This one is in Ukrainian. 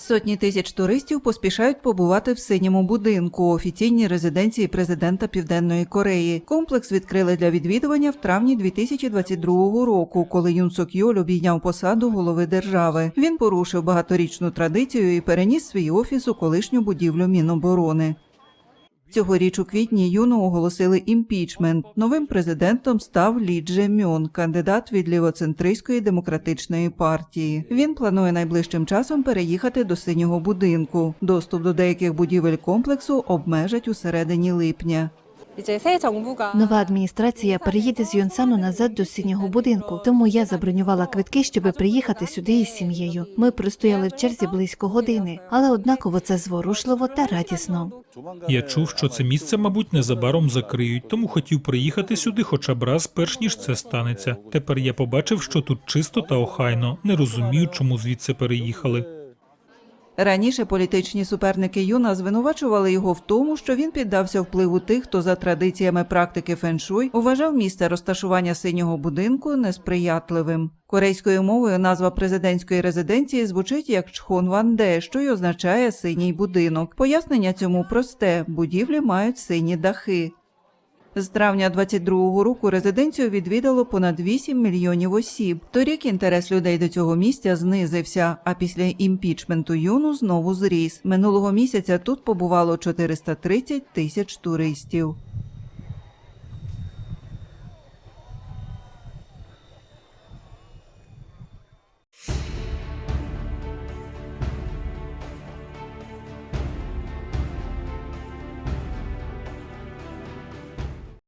Сотні тисяч туристів поспішають побувати в синьому будинку, офіційній резиденції президента Південної Кореї. Комплекс відкрили для відвідування в травні 2022 року, коли Юн Сок Йоль обійняв посаду голови держави. Він порушив багаторічну традицію і переніс свій офіс у колишню будівлю Міноборони. Цьогоріч у квітні Юну оголосили імпічмент. Новим президентом став Лі Дже Мьон, кандидат від лівоцентристської демократичної партії. Він планує найближчим часом переїхати до синього будинку. Доступ до деяких будівель комплексу обмежать у середині липня. Нова адміністрація переїде з Йонсану назад до синього будинку. Тому я забронювала квитки, щоб приїхати сюди із сім'єю. Ми простояли в черзі близько години, але однаково це зворушливо та радісно. Я чув, що це місце, мабуть, незабаром закриють, тому хотів приїхати сюди, хоча б раз, перш ніж це станеться. Тепер я побачив, що тут чисто та охайно. Не розумію, чому звідси переїхали. Раніше політичні суперники Юна звинувачували його в тому, що він піддався впливу тих, хто за традиціями практики феншуй вважав місце розташування синього будинку несприятливим. Корейською мовою назва президентської резиденції звучить як Чхон Ванде, що й означає синій будинок. Пояснення цьому просте: будівлі мають сині дахи. З травня 22-го року резиденцію відвідало понад 8 мільйонів осіб. Торік інтерес людей до цього місця знизився, а після імпічменту юну знову зріс. Минулого місяця тут побувало 430 тисяч туристів.